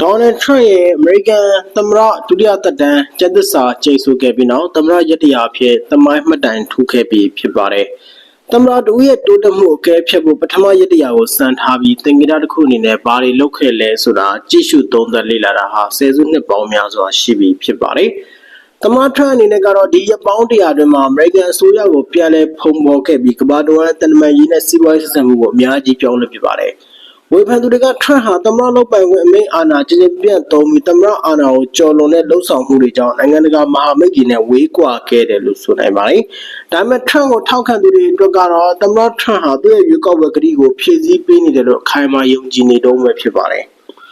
ဒေါ်နယ်ထရန့်ရဲ့အမေရိကန်သမ္မတဒုတိယသက်တမ်းကျန်းသစ္စာကျိန်ဆိုခဲ့ပြီးနောက်သမ္မတရတ္တရာအဖြစ်သမိုင်းမှတ်တိုင်ထူခဲ့ပြီးဖြစ်ပါတယ်။သမ္မတတို့ရဲ့တိုးတက်မှုအကဲဖြတ်ဖို့ပထမရတ္တရာကိုစံထားပြီးသင်္ကေတတစ်ခုအနေနဲ့ဘာတွေလုပ်ခဲ့လဲဆိုတာကြည့်ရှုသုံးသပ်လေ့လာတာဟာဆယ်စုနှစ်ပေါင်းများစွာရှိပြီဖြစ်ပါတယ်။သမ္မတထရန့်အနေနဲ့ကတော့ဒီရက်ပေါင်းတရာအတွင်းမှာအမေရိကန်အစိုးရကိုပြန်လည်ဖုံးဖော်ခဲ့ပြီးကမ္ဘာတော်တန်တမန်ရေးနဲ့စီးပွားရေးဆက်ဆံမှုကိုအများကြီးပြောင်းလဲဖြစ်ပါတယ်။ ဝေဖန်သူတွေကထရန့်ဟာသမ္မတလုပ်ပိုင်ခွင့်အမိန့်အာဏာကျင်းပပြန့်သုံးပြီးသမ္မတအာဏာကိုကျော်လွန်တဲ့လှုပ်ဆောင်မှုတွေကြောင့်နိုင်ငံတကာမဟာမိတ်တွေနဲ့ဝေးကွာခဲ့တယ်လို့ဆိုနိုင်ပါတယ်။ဒါပေမဲ့ထရန့်ကိုထောက်ခံသူတွေအတွက်ကတော့သမ္မတထရန့်ဟာသူ့ရဲ့ရွေးကောက်ပွဲကတိကိုဖြည့်ဆည်းပေးနေတယ်လို့အခိုင်အမာယုံကြည်နေတော့မှာဖြစ်ပါတယ်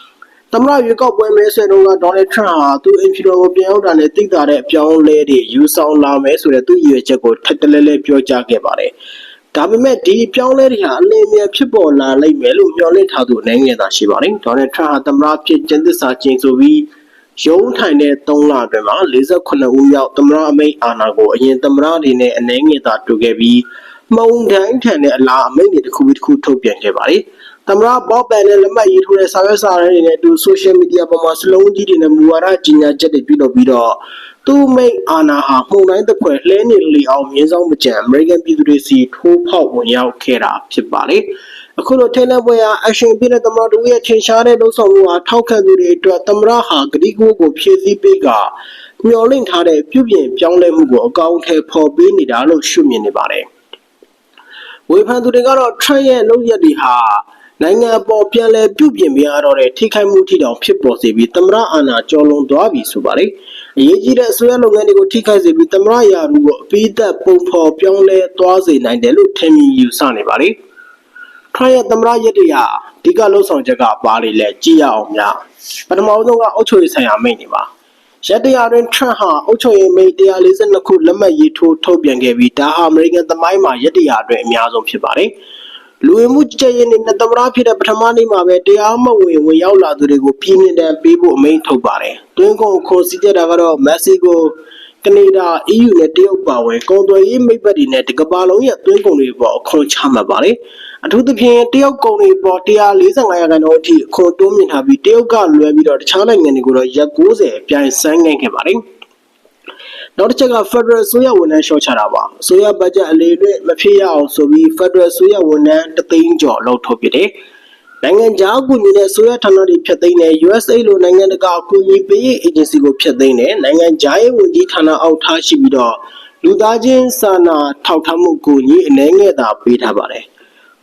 ။သမ္မတရွေးကောက်ပွဲမဲဆွယ်တော့ကဒေါ်နယ်ထရန့်ဟာသူအင်ဖီတော်ကိုပြန်ရောက်တာနဲ့တိတ်တာတဲ့အပြောင်းအလဲတွေယူဆောင်လာမယ်ဆိုတဲ့သူ့ရည်ရွယ်ချက်ကိုထပ်တလဲလဲပြောကြားခဲ့ပါတယ်။ ဒါပေမဲ့ဒီအပြောင်းအလဲတွေဟာအလင်းအမြန်ဖြစ်ပေါ်လာလိမ့်မယ်လို့မျှော်လင့်ထားသူအနေငယ်သာရှိပါတယ်။ဒေါ်နယ်ထရန့်ဟာသမ္မတဖြစ်ကျင်းသစ္စာကျင်းဆိုပြီးရုံးထိုင်တဲ့3လအတွင်းမှာ48ဦးမြောက်သမ္မတအမိန့်အာဏာကိုအရင်သမ္မတတွေနဲ့အနေငယ်သာတူခဲ့ပြီးမုံတိုင်းထန်တဲ့အလားအမိန့်တွေတစ်ခုပြီးတစ်ခုထုတ်ပြန်ခဲ့ပါတယ်။ သမ္မတဘော့ပန်နဲ့လက်မှတ်ရေးထိုးတဲ့စာရွက်စာတမ်းတွေနဲ့အတူဆိုရှယ်မီဒီယာပေါ်မှာစလုံးကြီးတွေနဲ့မူဝါဒကြီးညာချက်တွေပြုလုပ်ပြီးတော့သူ့မိတ်အာဏာဟာမှုန်တိုင်းတစ်ခွဲလှဲနေလေအောင်မြင်းဆောင်မကြံအမေရိကန်ပြည်သူတွေစီထိုးဖောက်ဝင်ရောက်ခဲ့တာဖြစ်ပါတယ်။အခုလိုထိန်းလက်ပွဲဟာအရှင်ပြည့်တဲ့သမ္မတတို့ရဲ့ထင်ရှားတဲ့လှုပ်ဆောင်မှုဟာထောက်ခံသူတွေအတွက်သမ္မတဟာဂတိကိုကိုဖြည့်ဆည်းပေးကမျှော်လင့်ထားတဲ့ပြုပြင်ပြောင်းလဲမှုကိုအကောင့်ထဲပေါ်ပေးနေတာလို့ရှုမြင်နေပါတယ်။ဝေဖန်သူတွေကတော့ထရန့်ရဲ့လုပ်ရက်တွေဟာ နိုင်ငံပေါ်ပြန်လည်ပြုပြင်ပြရတော့တဲ့ထိခိုက်မှုထိတောင်ဖြစ်ပေါ်စေပြီးသမ္မတအာဏာကျော်လွန်သွားပြီဆိုပါတယ်။အရေးကြီးတဲ့အစိုးရလုပ်ငန်းတွေကိုထိခိုက်စေပြီးသမ္မတရာထူးကိုအပိသက်ပုံဖော်ပြောင်းလဲသွားစေနိုင်တယ်လို့ထင်မြင်ယူဆနေပါတယ်။ထရန့်ရဲ့သမ္မတရက်တွေဟာအဓိကလှုပ်ဆောင်ချက်ကပါလေလဲကြည့်ရအောင်များ။ပထမဆုံးကအုပ်ချုပ်ရေးဆိုင်ရာမိန့်တွေပါ။ရက်တရာတွင်ထရန့်ဟာအုပ်ချုပ်ရေးမိန့်142ခုလက်မှတ်ရေးထိုးထုတ်ပြန်ခဲ့ပြီးဒါဟာအမေရိကန်သမိုင်းမှာရက်တရာအတွင်းအများဆုံးဖြစ်ပါတယ်။ လူဝင်မှုကြည်ရင်နဲ့သမ္မတဖြစ်တဲ့ပထမနေ့မှာပဲတရားမဝင်ဝင်ရောက်လာသူတွေကိုပြည်မြင့်တမ်းပေးဖို့အမိန့်ထုတ်ပါတယ်။တွင်းကုန်ခေါ်စီးတဲ့တာကတော့မက္ကဆီကိုကနေဒါ EU နဲ့တရုတ်ပါဝင်ကုန်သွယ်ရေးမိတ်ဘက်တွေနဲ့ဒီကမ္ဘာလုံးရဲ့တွင်းကုန်တွေပေါ်အခွန်ချမှတ်ပါတယ်။အထူးသဖြင့်တရုတ်ကုန်တွေပေါ်145ရာခိုင်နှုန်းအထိအခွန်တိုးမြင့်ထားပြီးတရုတ်ကလွဲပြီးတော့တခြားနိုင်ငံတွေကိုတော့ရက်90ပြိုင်ဆိုင်ငိမ့်ခဲ့ပါတယ်။ နောက်တစ်ချက်က Federal ဆိုရဝန်ထမ်းရှော့ချတာပါအစိုးရဘတ်ဂျက်အလေးလွတ်မဖြစ်ရအောင်ဆိုပြီး Federal ဆိုရဝန်ထမ်းတသိန်းကျော်လောက်ထုတ်ပြတယ်နိုင်ငံခြားအကူအညီနဲ့ဆိုရဌာနတွေဖျက်သိမ်းတယ် USA လိုနိုင်ငံတကာအကူအညီပေးရေး agency ကိုဖျက်သိမ်းတယ်နိုင်ငံခြားရေးဝန်ကြီးဌာနအောက်ထားရှိပြီးတော့လူသားချင်းစာနာထောက်ထားမှုကိုညီအနေငယ်သာပေးထားပါတယ်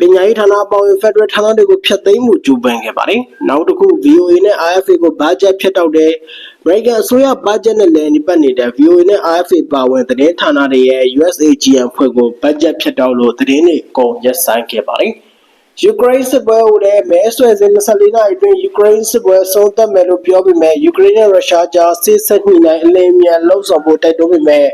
ပညာရေးဌာနပေါင်း Federal ဌာနတွေကိုဖျက်သိမ်းမှုကြိုးပမ်းခဲ့ပါတယ်။နောက်တစ်ခု VOA နဲ့ RFA ကိုဘတ်ဂျက်ဖျက်တောက်တယ်။ American အစိုးရဘတ်ဂျက်နဲ့လည်းနှိပတ်နေတဲ့ VOA နဲ့ RFA ပါဝင်သတင်းဌာနတွေရဲ့ USAGM ဖွဲ့ကိုဘတ်ဂျက်ဖျက်တောက်လို့သတင်းတွေအကုန်ရပ်ဆိုင်းခဲ့ပါတယ်။ယူကရိန်းစစ်ပွဲကိုလည်းမဲဆွယ်စဉ်24နာရီအတွင်းယူကရိန်းစစ်ပွဲဆုံးသက်မယ်လို့ပြောပေမဲ့ယူကရိန်းနဲ့ရုရှားကြားစစ်ဆက်ညှိနှိုင်းအလင်းမြန်လှုပ်ဆောင်ဖို့တိုက်တွန်းပေမဲ့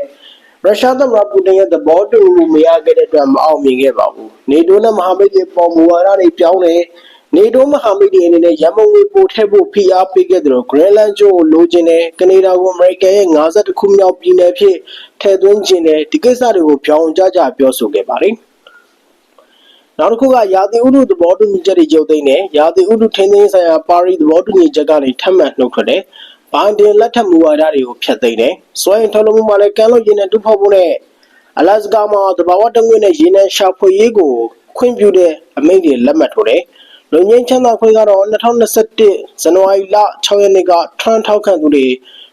ရုရှားသမ္မတပူတင်ရဲ့သဘောတူမှုမရခဲ့တဲ့အတွက်မအောင်မြင်ခဲ့ပါဘူး။နေတိုးနဲ့မဟာမိတ်တွေပေါ်မူဝါဒတွေပြောင်းတယ်။နေတိုးမဟာမိတ်တွေအနေနဲ့ရမုံငွေပို့ထည့်ဖို့ဖိအားပေးခဲ့တယ်လို့ Greenland ကျွန်းကိုလိုချင်တယ်။ကနေဒါကိုအမေရိကန်ရဲ့52ခုမြောက်ပြည်နယ်ဖြစ်ထည့်သွင်းခြင်းတယ်ဒီကိစ္စတွေကိုပြောင်းကြကြပြောဆိုခဲ့ပါတယ်။နောက်တစ်ခုကရာသီဥတုသဘောတူညီချက်တွေကြုတ်သိမ်းတယ်။ရာသီဥတုထိန်းသိမ်းဆိုင်ရာပါရီသဘောတူညီချက်ကနေထပ်မံနှုတ်ထွက်တယ်။ ဘိုင်ဒင်လက်ထက်မူဝါဒတွေကိုဖျက်သိမ်းတယ်။စွမ်းအင်ထုတ်လုပ်မှုမှာလည်းကမ်းလွန်ရေနံတူဖော်ဖို့နဲ့အလာစကာမှာသဘာဝတငွေ့နဲ့ရေနံရှာဖွေရေးကိုခွင့်ပြုတဲ့အမိန့်တွေလက်မှတ်ထိုးတယ်။လူငင်းချမ်းသာခွေကတော့2021ဇန်နဝါရီလ6ရက်နေ့ကထရန်ထောက်ခံသူတွေ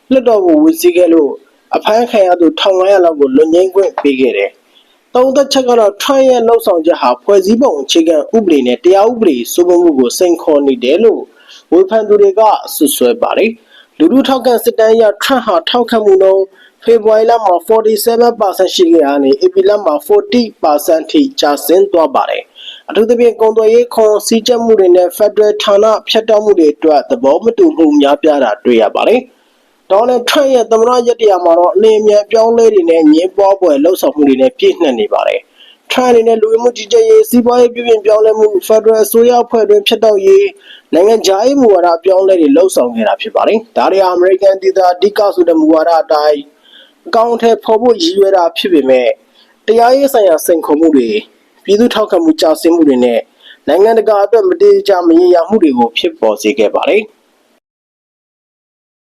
လွှတ်တော်ကိုဝင်စီးခဲ့လို့အဖမ်းခံရသူ1500လောက်ကိုလူငင်းခွင့်ပေးခဲ့တယ်။သုံးသက်ချက်ကတော့ထရန်ရဲ့လှုပ်ဆောင်ချက်ဟာဖွဲ့စည်းပုံအခြေခံဥပဒေနဲ့တရားဥပဒေစိုးမိုးမှုကိုစိန်ခေါ်နေတယ်လို့ဝေဖန်သူတွေကဆွဆွဲပါတယ်။ လူထုထောက်ခံစစ်တမ်းအရထရန့်ဟာထောက်ခံမှုနှုန်းဖေဖော်ဝါရီလမှာ47%ရှိခဲ့တာနဲ့ဧပြီလမှာ40%ထိကျဆင်းသွားပါတယ်။အထူးသဖြင့်ကုန်သွယ်ရေးခွန်စည်းကြပ်မှုတွေနဲ့ Federal ဌာနဖြတ်တောက်မှုတွေအတွက်သဘောမတူမှုများပြားတာတွေ့ရပါတယ်။ဒေါ်နယ်ထရန့်ရဲ့သမ္မတရက်တရာမှာတော့အလင်းအမြန်ပြောင်းလဲတွေနဲ့ညင်ပွားပွဲလှုပ်ဆောင်မှုတွေနဲ့ပြည့်နှက်နေပါတယ်။ ထရန့်အနေနဲ့လူဝင်မှုကြီးကြပ်ရေးစီးပွားရေးပြည်ပြင်ပြောင်းလဲမှုဖက်ဒရယ်အစိုးရအဖွဲ့တွင်ဖြစ်တော့ရေးနိုင်ငံခြားရေးမူဝါဒပြောင်းလဲတွေလှုပ်ဆောင်နေတာဖြစ်ပါတယ်။ဒါတွေဟာအမေရိကန်ဒေသအဓိကဆိုတဲ့မူဝါဒအတိုင်းအကောင့်ထဲပေါ်ဖို့ရည်ရွယ်တာဖြစ်ပေမဲ့တရားရေးဆိုင်ရာစိန်ခေါ်မှုတွေပြည်သူထောက်ခံမှုကြာဆင်းမှုတွေနဲ့နိုင်ငံတကာအတွက်မတေးကြမရေရာမှုတွေကိုဖြစ်ပေါ်စေခဲ့ပါတယ်။